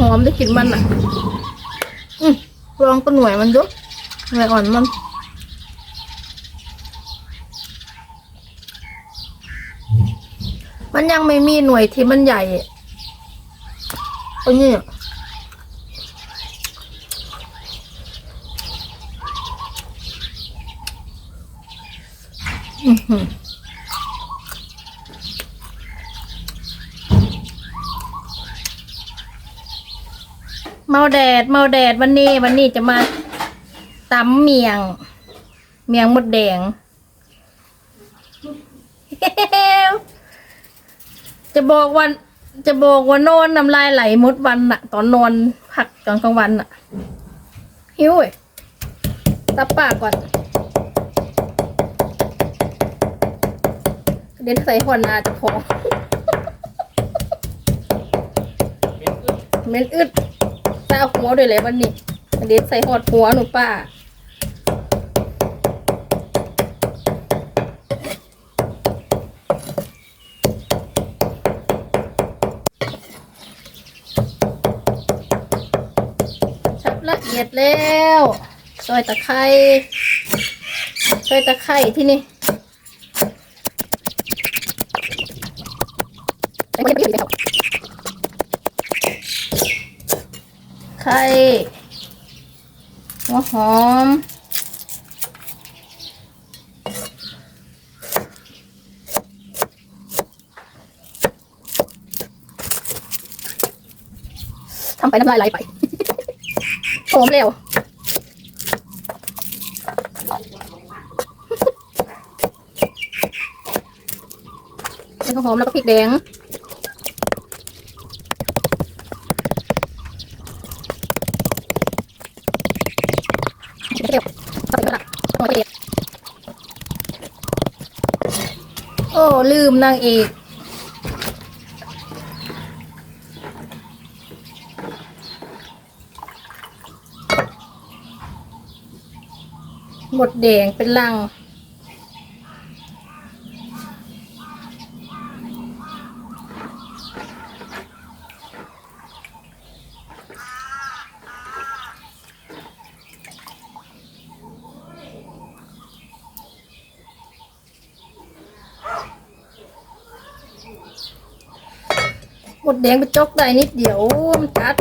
หอมได้กลิ่นมันอะอืลองตัวหน่วยมันดูหน่วยอ่อนมันมันยังไม่มีหน่วยที่มันใหญ่ตัวนี้อือหือ เมาแดด เมาแดดวันนี้วันนี้จะมาตำเมียง เมียงมดแดง จะบอกวัน จะบอกว่านอนน้ำลายไหลหมดวันน่ะตอนนอนพักตอนกลางวันน่ะหิวเว้ยตับปากก่อน เดี๋ยวใส่หัวหนาจะพอเม้นอึด ตาหัวด้วยเลยวันนี้เดี๋ยวใส่หอดหัวหนูป้าชับละเอียดแล้วซอยตะไคร้ซอยตะไคร้ที่นี่ ไข่หัวหอม ทำไปน้ำลายไหลไปหอมเร็วแล้วก็หอมแล้วก็พริกแดง เปรี้ยวเอาไปก่อนละต้องไปเด็ด โอ้ ลืมนางเอกหมดแดงเป็นลัง หมดแดงไปจกได้นิดเดียวมันตัด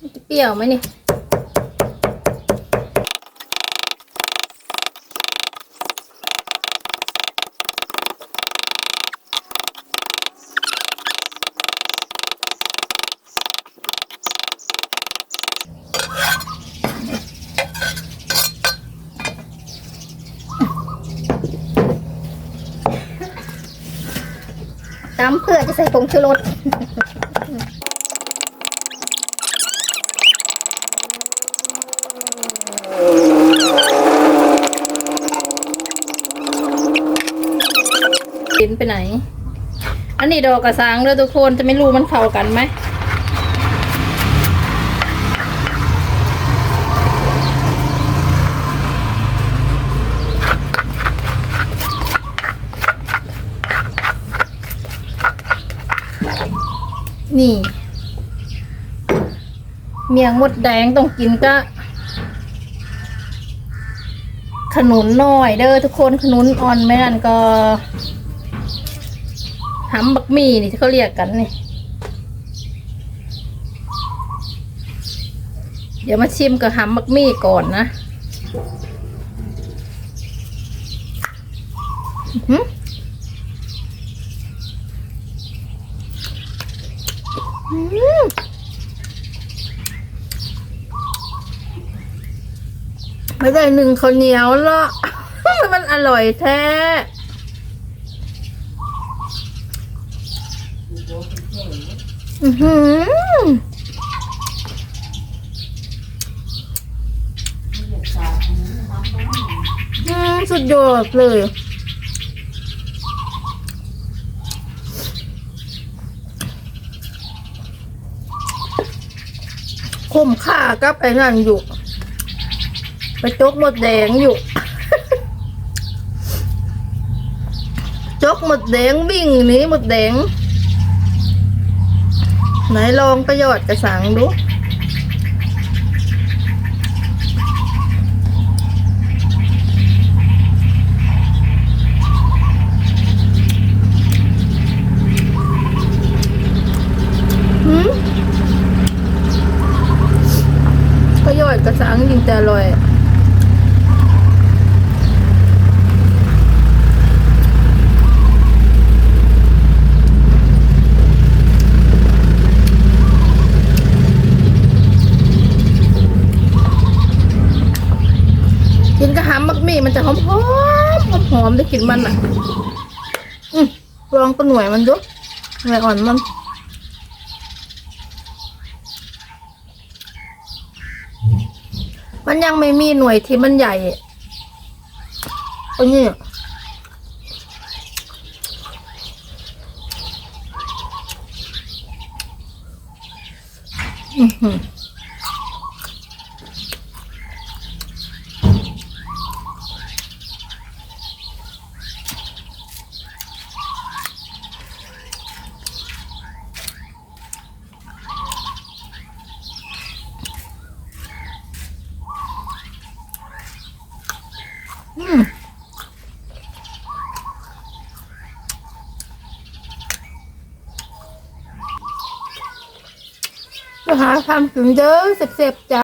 มันจะเปรี้ยวไหมนี่ ตำเพื่อจะใส่ผงชูรสกินไปไหน อันนี้ดอกกระสังเลยทุกคนจะไม่รู้มันเข้ากันไหม นี่ เมียงมดแดงต้องกินก็ ขนุนน่อยเด้อทุกคนขนุนอ่อนไม่นั่นก็หำบักหมี่นี่ที่เขาเรียกกันนี่ เดี๋ยวมาชิมกับหำบักหมี่ก่อนนะอื้อหือ อืม ไม่ได้หนึ่งข้าวเหนียวหรอกมันอร่อยแท้อือหืออืมสุดยอดเลย คุ้มค่ากับไอ้นั่นอยู่ ไปจกหมดแดงอยู่ จกหมดแดงวิ่งหนีหมดแดง ไหนลองประโยชน์กระสังดู หืมประโยชน์กระสังจริงแต่อร่อย กินก รี่มันจะหอมหอมหอมหอมได้กลิ่นมันอะอืมลองตัวหน่วยมันดูหน่วยอ่อนมันมันยังไม่มีหน่วยที่มันใหญ่อันนี้อือหือ หาทำถึงเด้อเสร็จๆจ้ะ